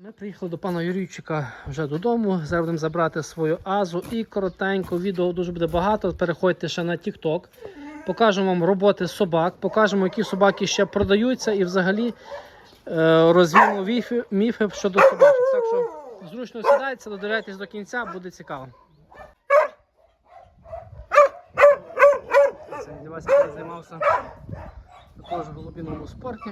Ми приїхали до пана Юрійчика вже додому. Зараз будемо забрати свою азу і коротенько відео дуже буде багато. Переходьте ще на TikTok. Покажемо вам роботи собак, покажемо, які собаки ще продаються, і взагалі е, розвіємо міфи, щодо собачок. Так що зручно сідайте, додивляйтесь до кінця, буде цікаво. Дівайся, коли займався також в голубіному спорті.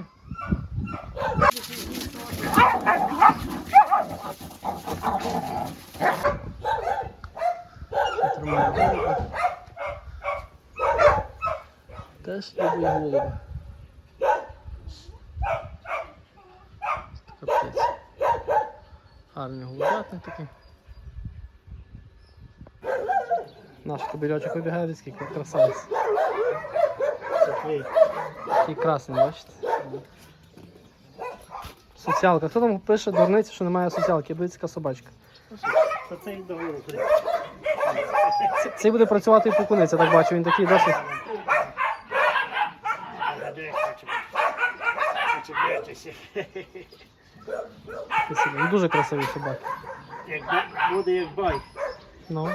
Ще тримає голуба. Теж любить голуба. Капець. Гарні голубятник такі. Наш кобильочок вибігає, десь скільки красавець. Такий красний, бачите? Соціалка. Хто там пише дурниці, що немає соціалки? Близька собачка. Це. Цей буде працювати і по так бачу, він такий досить. Красивий. Ну, Дуже красиві собаки. Як буде як бай. Ну.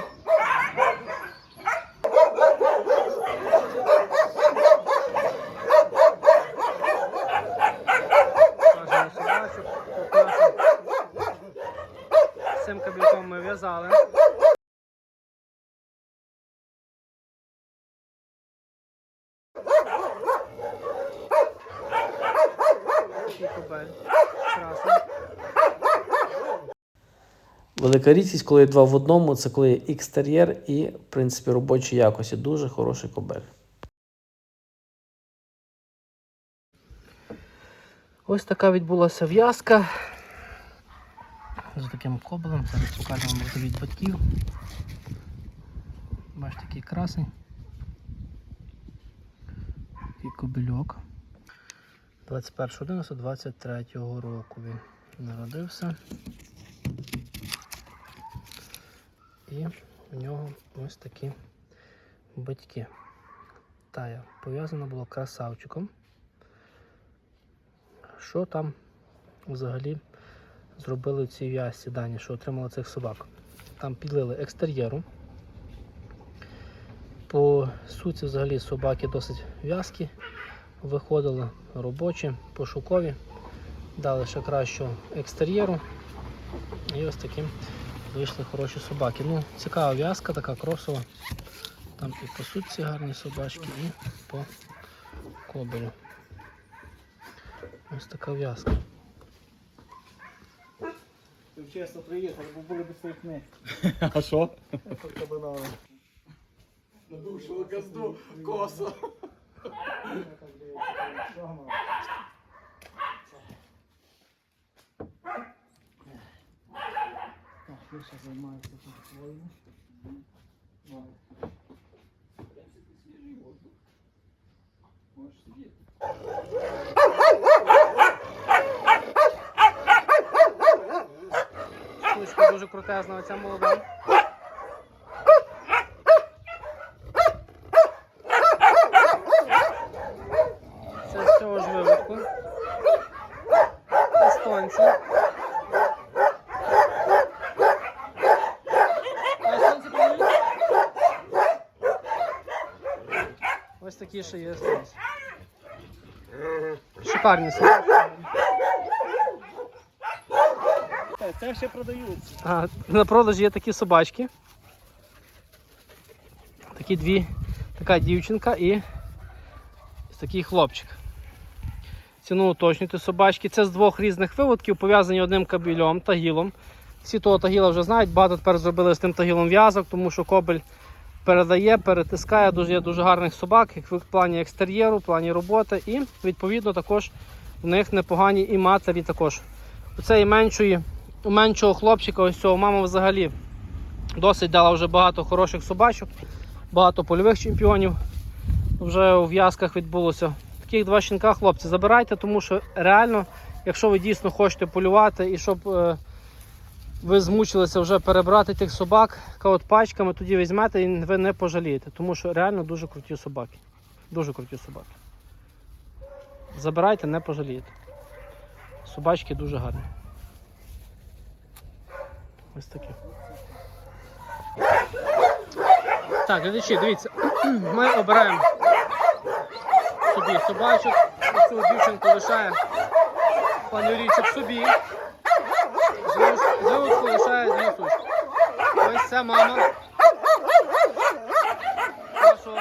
Покажемо собачок, покажемо. З Цим каблуком ми в'язали. Такий кобель. Красний. Велика рідкість, коли два в одному, це коли є екстер'єр і, в принципі, робочі якості. Дуже хороший кобель. Ось така відбулася в'язка. З таким кобелем. Зараз покажемо від батьків. Бачите, який красний. Такий кобельок. 21.11.23 року він народився. І в нього ось такі батьки. Тая пов'язана була красавчиком. Що там взагалі зробили в цій в'язці дані, що отримали цих собак? Там підлили екстер'єру. По суті, взагалі собаки досить в'язкі, виходили робочі, пошукові, дали ще кращого екстер'єру. І ось таким вийшли хороші собаки. Ну, цікава в'язка, така кросова. Там і по сутці гарні собачки, і по кобелю. Ось така в'язка. Ти чесно приїхав, бо були б своїх не. А що? Надушили газду косо. Так, займається тут своїм. Можеш сидіти. Дуже крутезна, оця молода. Це з цього ж виводку. Естонці. А естонці продають? Ось такі ще є. Шикарні собаки. Це, ще продаються. А, на продажі є такі собачки. Такі дві, така дівчинка і такий хлопчик. Ціну уточнюйте собачки. Це з двох різних виводків, пов'язані одним кабелем, тагілом. Всі того тагіла вже знають, багато тепер зробили з тим тагілом в'язок, тому що кобель передає, перетискає, дуже є дуже гарних собак, як в плані екстер'єру, в плані роботи. І відповідно також у них непогані і матері також. У цієї меншої у меншого хлопчика, ось цього мама взагалі досить дала вже багато хороших собачок, багато польових чемпіонів вже у в'язках відбулося. Таких два щенка, хлопці, забирайте, тому що реально, якщо ви дійсно хочете полювати і щоб е, ви змучилися вже перебрати тих собак, от пачками, тоді візьмете і ви не пожалієте, тому що реально дуже круті собаки. Дуже круті собаки. Забирайте, не пожалієте. Собачки дуже гарні. Ось такі. Так, глядачі, дивіться, ми обираємо собі собачок. Цю дівчинку лишає пан Юрійчик собі. Зилочку лишає Денисочку. Ось це мама нашого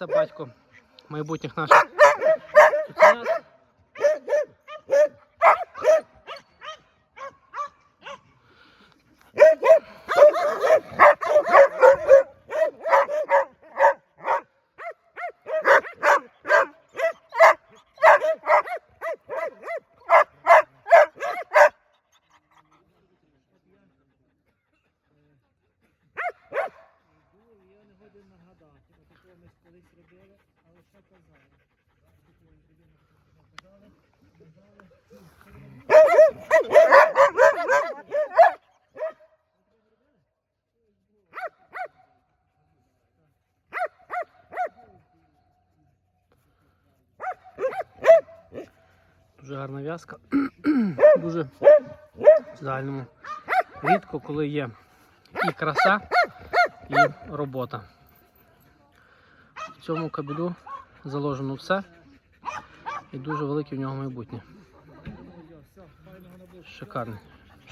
Так, батько майбутніх наших цуценят. Я не годен нагадати, бо такого ми колись робили, але що казали? Казали, казали, Дуже гарна в'язка. Дуже в загальному рідко, коли є і краса, і робота. В цьому кабелю заложено все і дуже велике в нього майбутнє. Шикарний,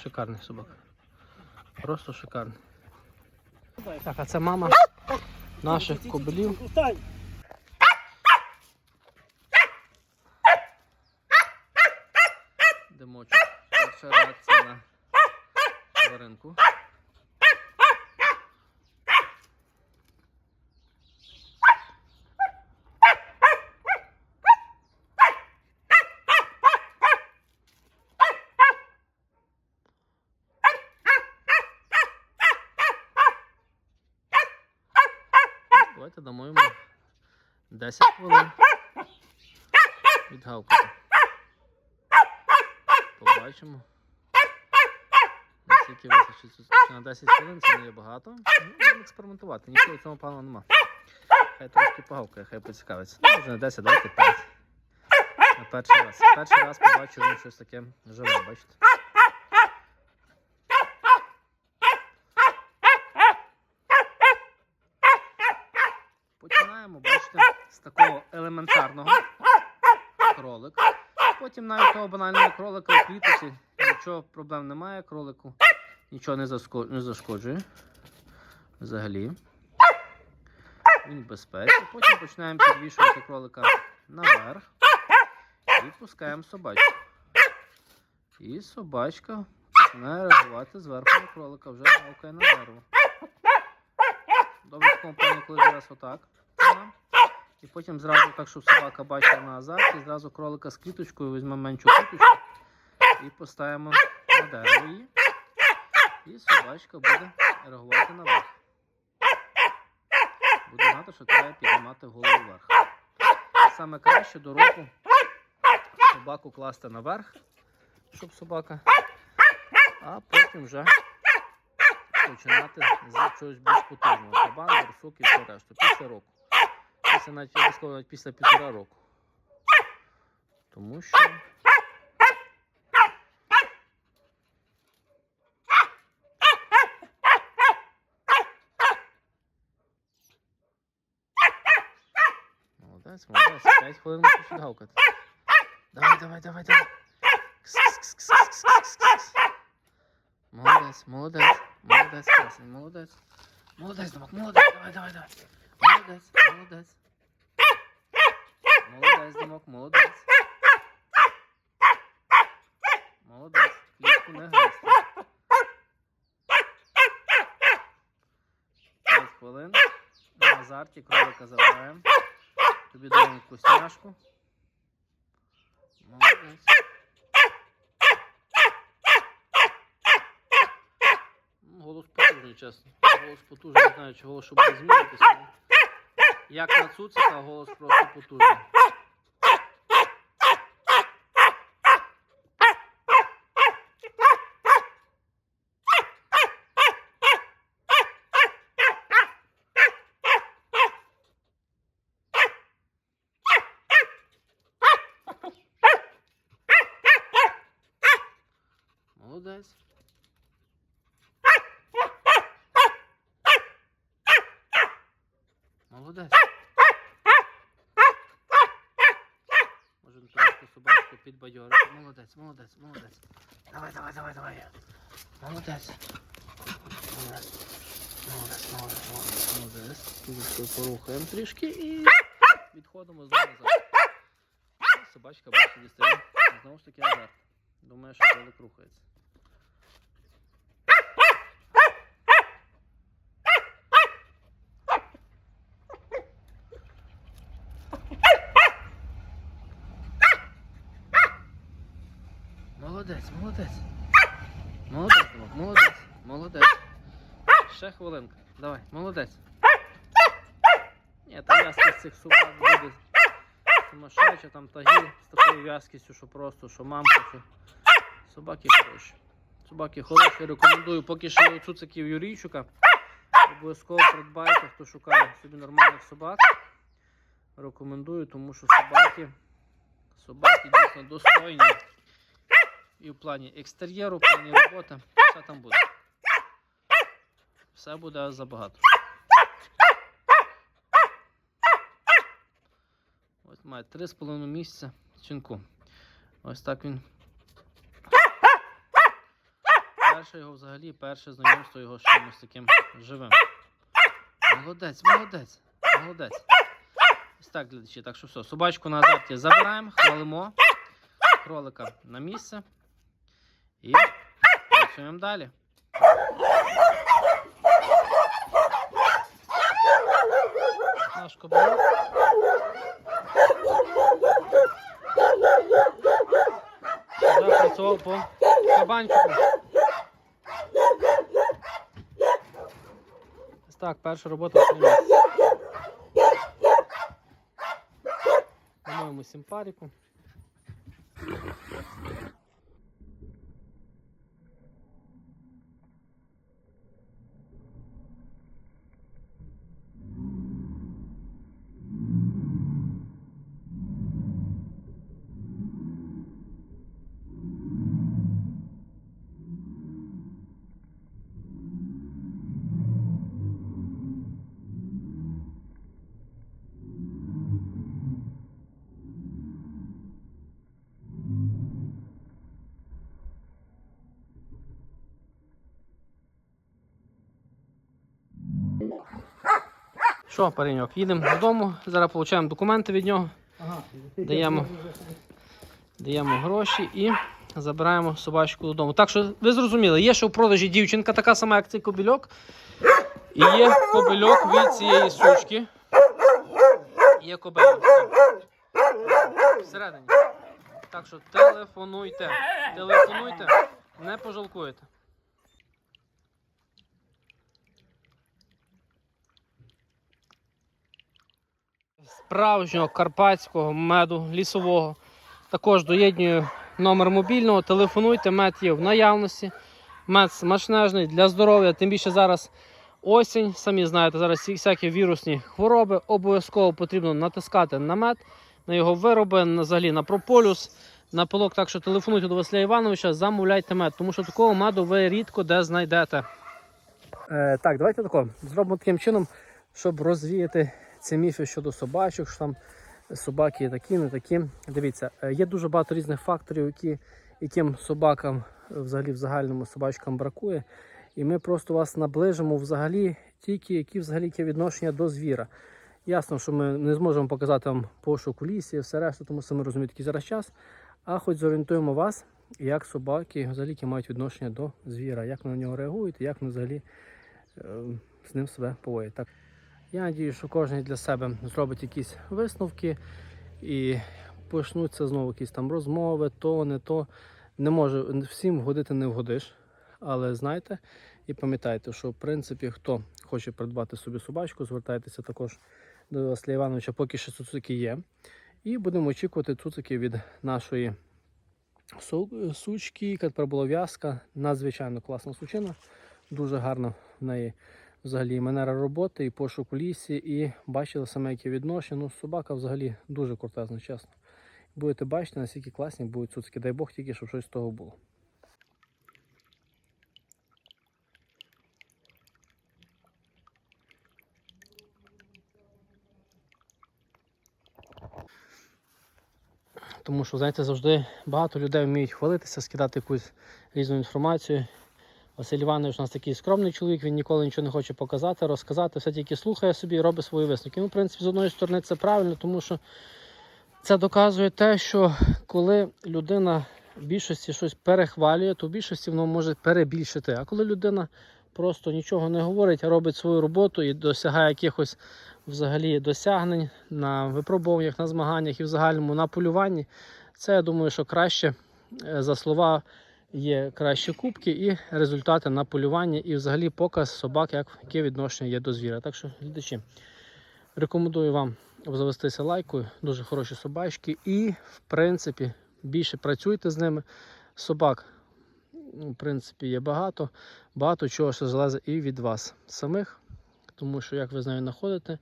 шикарний собак. Просто шикарний. Так, а це мама наших кобелів. Давайте дамо йому 10 хвилин. Відгавкати. Побачимо. Наскільки вистачить на 10 хвилин, це не є багато. Ну, будемо експериментувати. Нічого в цьому плану нема. Хай трошки погавкає, хай поцікавиться. Ну, може не 10, давайте 5. На перший раз. Перший раз побачу він щось таке живе, бачите. Починаємо, бачите, з такого елементарного кролика. Потім навіть того банального кролика у клітці, нічого проблем немає, кролику нічого не, зашкоджує. Взагалі. Він безпеці. Потім починаємо підвішувати кролика наверх і пускаємо собачку. І собачка починає реагувати зверху на кролика, вже гавкає на дерево. Добре в такому коли зараз отак. Вона. І потім зразу так, щоб собака бачила на азарт, і зразу кролика з квіточкою візьмемо меншу квіточку і поставимо на дерево її. І собачка буде реагувати на вас. буде знати, що треба піднімати голову вверх. Саме краще до року собаку класти наверх, щоб собака, а потім вже починати з чогось більш потужного. Кабан, барсук і все решту. Після року. Після навіть, я би сказав, навіть після півтора року. Тому що Молодець, молодець. 5 хвилин мусиш відгавкати. Давай, давай, давай, давай. Кс-кс-кс-кс-кс-кс-кс. Молодець, молодець, молодець, красний, молодець. Молодець, Домок, молодець, давай, давай, давай. Молодець, молодець. Молодець, Домок, молодець. Молодець, клітку не гристи. 5 хвилин. На азарті кролика забираємо. Тобі даємо вкусняшку. Молодець. Ну, Голос потужний, чесно. Голос потужний, не знаю, чи голос що буде змінитися. Як на цуцика, голос просто потужний. Молодець. Молодець. Може трошки собачку підбадьорити. Молодець, молодець, молодець. Давай, давай, давай, давай. Молодець. Молодець. Молодець, молодець, молодець, молодець. Порухаємо трішки і відходимо знову назад. Собачка бачить дістає. Знову ж таки азарт. Думаю, що кролик рухається. Молодець, молодець. Молодець, молодець, молодець. Ще хвилинка. Давай, молодець. Ні, та в'язкість цих собак буде сумасшедша, там тагір з такою в'язкістю, що просто, що мамка, що собаки хороші. Собаки хороші, рекомендую. Поки у цуциків Юрійчука. Обов'язково придбайте, хто шукає собі нормальних собак. Рекомендую, тому що собаки, собаки дійсно достойні. І в плані екстер'єру, в плані роботи, все там буде. Все буде забагато. Ось має 3,5 місяця чинку. Ось так він. Перше його взагалі, перше знайомство його з чимось таким живим. Молодець, молодець, молодець. Ось так, глядачі. Так що все, собачку на азарті забираємо, хвалимо. Кролика на місце. І працюємо далі. Наш кобилок. Працював по кабанчику. Так, перша робота місці. По-моєму. Що, пареньок, їдемо додому, зараз отримаємо документи від нього, Ага. Даємо. даємо гроші і забираємо собачку додому. Так що ви зрозуміли, є ще в продажі дівчинка, така сама, як цей кобильок. І є кобильок від цієї сучки. Є кобильок. Всередині. Так що телефонуйте. Телефонуйте, не пожалкуєте. Справжнього карпатського меду лісового. Також доєднюю номер мобільного. Телефонуйте, мед є в наявності. Мед смачнежний для здоров'я. Тим більше зараз осінь. Самі знаєте, зараз всякі вірусні хвороби. Обов'язково потрібно натискати на мед, на його вироби, взагалі на прополюс, на пилок. Так що телефонуйте до Василя Івановича, замовляйте мед, тому що такого меду ви рідко де знайдете. Е, так, давайте тако. Зробимо таким чином, щоб розвіяти ці міфи щодо собачок, що там собаки такі, не такі. Дивіться, е, є дуже багато різних факторів, які, яким собакам, е, взагалі в загальному собачкам бракує. І ми просто вас наближимо взагалі тільки, які взагалі яке відношення до звіра. Ясно, що ми не зможемо показати вам пошук у лісі все решта, тому що ми розуміємо який зараз час. А хоч зорієнтуємо вас, як собаки взагалі мають відношення до звіра, як на нього реагують, як вони взагалі е, з ним себе поводять. Я надію, що кожен для себе зробить якісь висновки і почнуться знову якісь там розмови, то, не то. Не може всім вгодити не вгодиш. Але знайте і пам'ятайте, що в принципі хто хоче придбати собі собачку, звертайтеся також до Василя Івановича, поки що цуцики є. І будемо очікувати цуцики від нашої сучки, яка була в'язка. Надзвичайно класна сучина. Дуже гарна в неї взагалі і манера роботи, і пошук у лісі, і бачили саме, яке відношення. Ну, собака взагалі дуже крутезна, чесно. Будете бачити, наскільки класні будуть цуцики. Дай Бог тільки, щоб щось з того було. Тому що, знаєте, завжди багато людей вміють хвалитися, скидати якусь різну інформацію. Василь Іванович у нас такий скромний чоловік, він ніколи нічого не хоче показати, розказати, все тільки слухає собі і робить свої висновки. Ну, в принципі, з одної сторони це правильно, тому що це доказує те, що коли людина в більшості щось перехвалює, то в більшості воно може перебільшити. А коли людина просто нічого не говорить, а робить свою роботу і досягає якихось взагалі досягнень на випробуваннях, на змаганнях і в загальному на полюванні, це я думаю, що краще е, за слова є кращі кубки і результати на полюванні, і взагалі показ собак, як, яке відношення є до звіра. Так що, глядачі, рекомендую вам обзавестися лайкою, дуже хороші собачки, і, в принципі, більше працюйте з ними. Собак, ну, в принципі, є багато. Багато чого що залежить і від вас самих, тому що як ви з нею знаходите.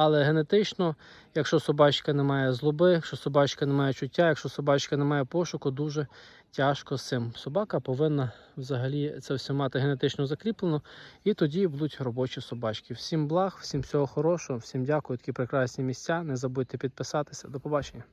Але генетично, якщо собачка не має злоби, якщо собачка не має чуття, якщо собачка не має пошуку, дуже тяжко з цим. Собака повинна взагалі це все мати генетично закріплено, і тоді будуть робочі собачки. Всім благ, всім всього хорошого, всім дякую, такі прекрасні місця. Не забудьте підписатися. До побачення.